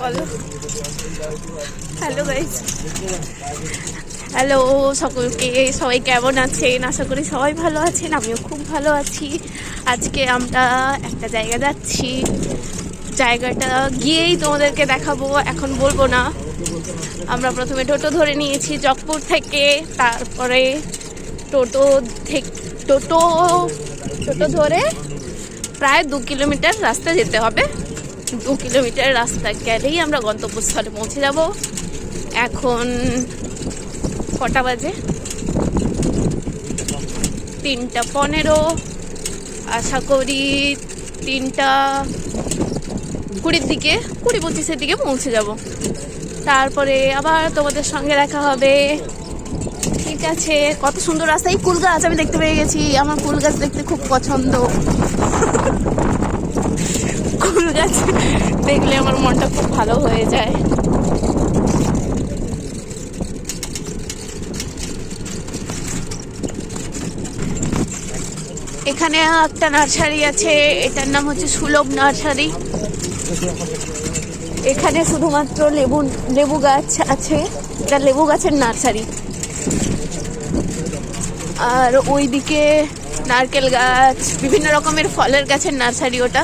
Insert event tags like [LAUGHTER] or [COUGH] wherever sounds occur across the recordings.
Hello hello সকলকে, সবাই কেমন আছেন? আশা করি সবাই ভালো আছেন, আমিও খুব ভালো আছি। আজকে আমরা একটা জায়গা যাচ্ছি। জায়গাটা গিয়েই তোমাদেরকে দেখাবো, এখন বলব না। আমরা প্রথমে টোটো ধরে নিয়েছি জগপুর থেকে, তারপরে টোটো থেকে টোটো টোটো ধরে প্রায় দু কিলোমিটার রাস্তা যেতে হবে। দু কিলোমিটার রাস্তা গেলেই আমরা গন্তব্যস্থলে পৌঁছে যাব। এখন কটা বাজে? তিনটা পনেরো, আশা করি তিনটা কুড়ির দিকে, কুড়ি পঁচিশের দিকে পৌঁছে যাব। তারপরে আবার তোমাদের সঙ্গে দেখা হবে। ঠিক আছে, কত সুন্দর রাস্তা। এই কুল গাছ আমি দেখতে পেয়ে গেছি। আমার কুল গাছ দেখতে খুব পছন্দ। [LAUGHS] দেখলে আমার মনটা খুব ভালো হয়ে যায়। এখানে একটা নার্সারি আছে, এটার নাম হচ্ছে সুলভ নার্সারি। এখানে শুধুমাত্র লেবু লেবু গাছ আছে, এটা লেবু গাছের নার্সারি। আর ওইদিকে নারকেল গাছ, বিভিন্ন রকমের ফলের গাছের নার্সারি ওটা।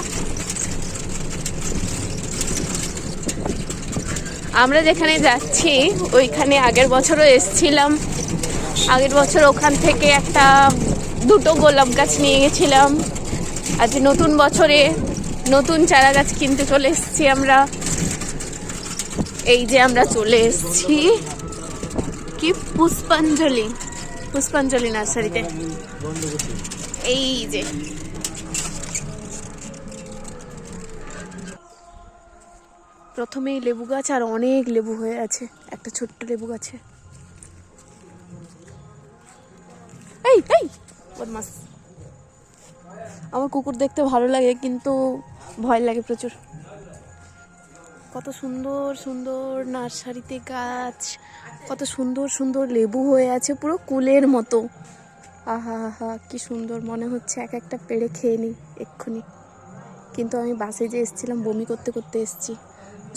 আমরা যেখানে যাচ্ছি, ওইখানে আগের বছরও এসছিলাম। আগের বছর ওখান থেকে একটা দুটো গোলাপ গাছ নিয়ে গেছিলাম। আজ নতুন বছরে নতুন চারা গাছ কিনতে চলে এসেছি আমরা। এই যে আমরা চলে এসেছি। কি পুষ্পাঞ্জলি পুষ্পাঞ্জলি নার্সারিতে। এই যে। প্রথমেই লেবু গাছ আর অনেক লেবু হয়ে আছে। একটা ছোট্ট লেবু গাছে। এই এই, বদমাস। আমার কুকুর দেখতে ভালো লাগে, কিন্তু ভয় লাগে প্রচুর। কত সুন্দর সুন্দর নার্সারিতে গাছ। কত সুন্দর সুন্দর লেবু হয়ে আছে, পুরো কুলের মতো। আহা আহা, কি সুন্দর মনে হচ্ছে, এক একটা পেড়ে খেয়ে নিই, এক্ষুনি। কিন্তু আমি বাসে যে এসেছিলাম, বমি করতে করতে এসেছি।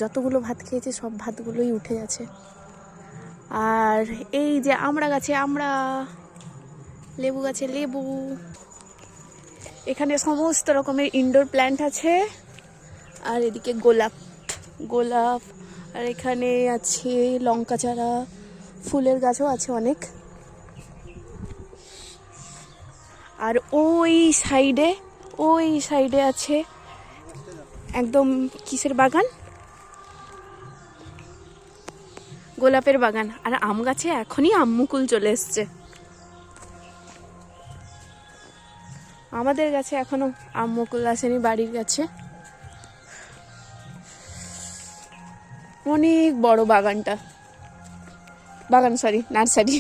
যতগুলো ভাত খেয়েছি, সব ভাতগুলোই উঠে আছে আর এই যে আমরা গাছে, আমরা লেবু গাছে লেবু। এখানে সমস্ত রকমের ইনডোর প্ল্যান্ট আছে। আর এদিকে গোলাপ গোলাপ। আর এখানে আছে লঙ্কা চারা, ফুলের গাছও আছে অনেক। আর ওই সাইডে ওই সাইডে আছে একদম কিসের বাগান? গোলাপের বাগান। আর আম গাছে এখনই আম্মুকুল চলে এসছে। আমাদের কাছে এখনও আম্মুকুল আসেনি, বাড়ির কাছে অনেক বড় বাগানটা। বাগান সরি নার্সারি।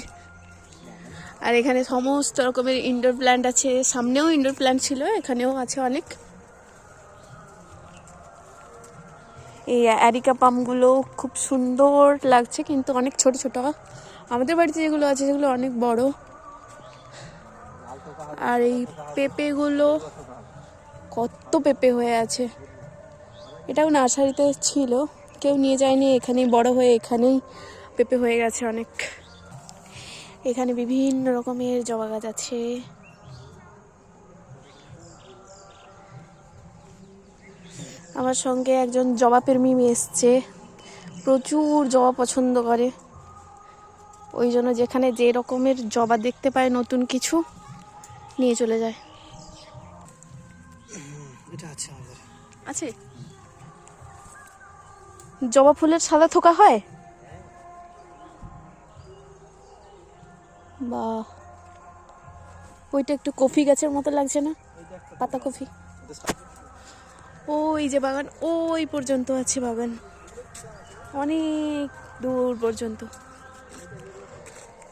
আর এখানে সমস্ত রকমের ইনডোর প্ল্যান্ট আছে। সামনেও ইনডোর প্ল্যান্ট ছিল, এখানেও আছে অনেক। এই অ্যারিকা পামগুলো খুব সুন্দর লাগছে, কিন্তু অনেক ছোট ছোট। আমাদের বাড়িতে যেগুলো আছে সেগুলো অনেক বড়। আর এই পেঁপেগুলো কত পেঁপে হয়ে আছে। এটাও নার্সারিতে ছিল, কেউ নিয়ে যায়নি, এখানেই বড় হয়ে এখানেই পেঁপে হয়ে গেছে অনেক। এখানে বিভিন্ন রকমের জবা গাছ আছে। আমার সঙ্গে একজন জবা প্রেমী এসছে। প্রচুর জবা পছন্দ করে। ওই জন্য যেখানে যে রকমের জবা দেখতে পায় নতুন কিছু নিয়ে চলে যায়। এটা আছে আমাদের। আছে? জবা ফুলের সাদা থোকা হয়? বা ওইটা একটু কফি গাছের মতো লাগছে না? পাতা কফি। ওই যে বাগান, ওই পর্যন্ত আছে বাগান। অনেক দূর পর্যন্ত।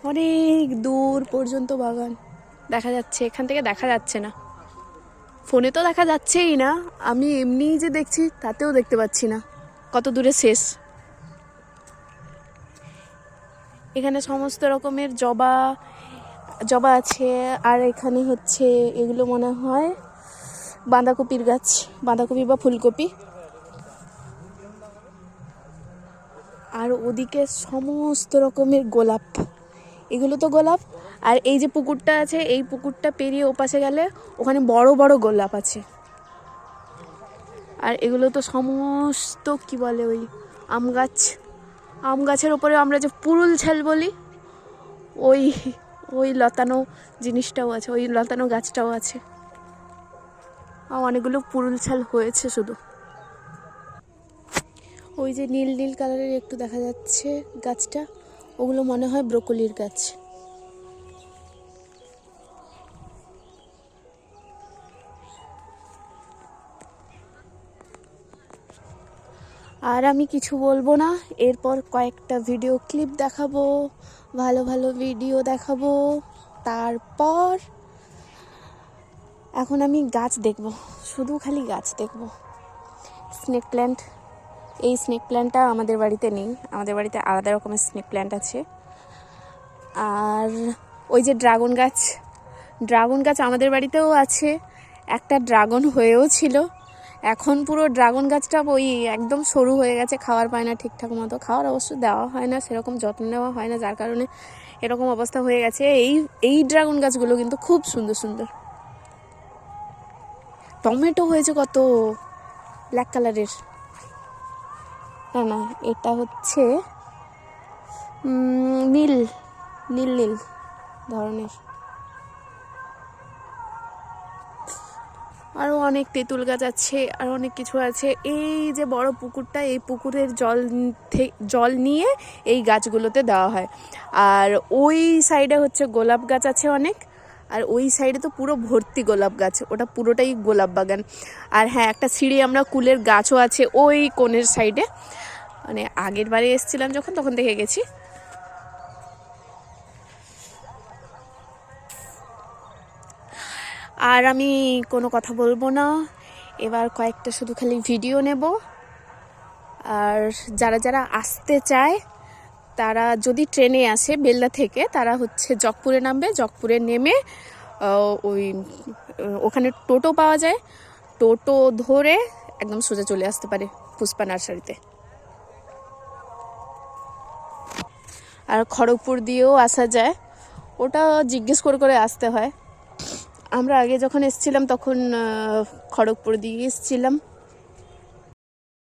অনেক দূর পর্যন্ত বাগান। দেখা যাচ্ছে, এখান থেকে দেখা যাচ্ছে না। ফোনে তো দেখা যাচ্ছেই না। আমি এমনিই যে দেখছি, তাতেও দেখতে পাচ্ছি না। কত দূরে শেষ। এখানে সমস্ত রকমের জবা জবা আছে। আর এখানে হচ্ছে, এগুলো মনে হয় বাঁধাকপির গাছ, বাঁধাকপি বা ফুলকপি। আর ওদিকে সমস্ত রকমের গোলাপ। এগুলো তো গোলাপ। আর এই যে পুকুরটা আছে, এই পুকুরটা পেরিয়ে ওপাশে গেলে ওখানে বড় বড় গোলাপ আছে। আর এগুলো তো সমস্ত, কি বলে ওই আম গাছ। আম গাছের ওপরে আমরা যে পুরুল ছেল বলি, ওই ওই লতানো জিনিসটাও আছে, ওই লতানো গাছটাও আছে। অনেকগুলো পুরুল ছাল হয়েছে শুধু। ওই যে নীল নীল কালারের একটু দেখা যাচ্ছে গাছটা, ওগুলো মনে হয় ব্রোকলির গাছ। আর আমি কিছু বলব না, এরপর কয়েকটা ভিডিও ক্লিপ দেখাবো, ভালো ভালো ভিডিও দেখাবো, তারপর এখন আমি গাছ দেখব, শুধু খালি গাছ দেখব। স্নেক প্ল্যান্ট এই স্নেক প্ল্যান্টটা আমাদের বাড়িতে নেই, আমাদের বাড়িতে আলাদা রকমের স্নেক প্ল্যান্ট আছে। আর ওই যে ড্রাগন গাছ ড্রাগন গাছ আমাদের বাড়িতেও আছে, একটা ড্রাগন হয়েও ছিল। এখন পুরো ড্রাগন গাছটা ওই একদম সরু হয়ে গেছে, খাওয়ার পায় না ঠিকঠাক মতো। খাওয়ার অবশ্য দেওয়া হয় না, সেরকম যত্ন নেওয়া হয় না, যার কারণে এরকম অবস্থা হয়ে গেছে। এই এই ড্রাগন গাছগুলো কিন্তু খুব সুন্দর সুন্দর। টমেটো হয়েছে কত? ব্ল্যাক কালারের না না, এটা হচ্ছে নীল নীল নীল ধরনের। আরও অনেক তেঁতুল গাছ আছে, আর অনেক কিছু আছে। এই যে বড় পুকুরটা, এই পুকুরের জল জল নিয়ে এই গাছগুলোতে দেওয়া হয়। আর ওই সাইডে হচ্ছে গোলাপ গাছ আছে অনেক। আর ওই সাইডে তো পুরো ভর্তি গোলাপ গাছ, ওটা পুরোটাই গোলাপ বাগান। আর হ্যাঁ একটা সিঁড়ি আমরা কুলের গাছও আছে ওই কোণের সাইডে। মানে আগের বারে এসেছিলাম যখন, তখন দেখে গেছি। আর আমি কোনো কথা বলব না। এবার কয়েকটা শুধু খালি ভিডিও নেব। আর যারা যারা আসতে চায় তারা যদি ট্রেনে আসে বেল্লা থেকে, তারা হচ্ছে জগপুরে নামবে, জগপুরে নেমে ওই ওখানে টোটো পাওয়া যায়। টোটো ধরে একদম সোজা চলে আসতে পারে পুষ্পা নার্সারিতে। আর খড়গপুর দিয়েও আসা যায়। ওটা জিজ্ঞেস করে করে আসতে হয়। আমরা আগে যখন এসেছিলাম তখন খড়গপুর দিয়ে এসেছিলাম।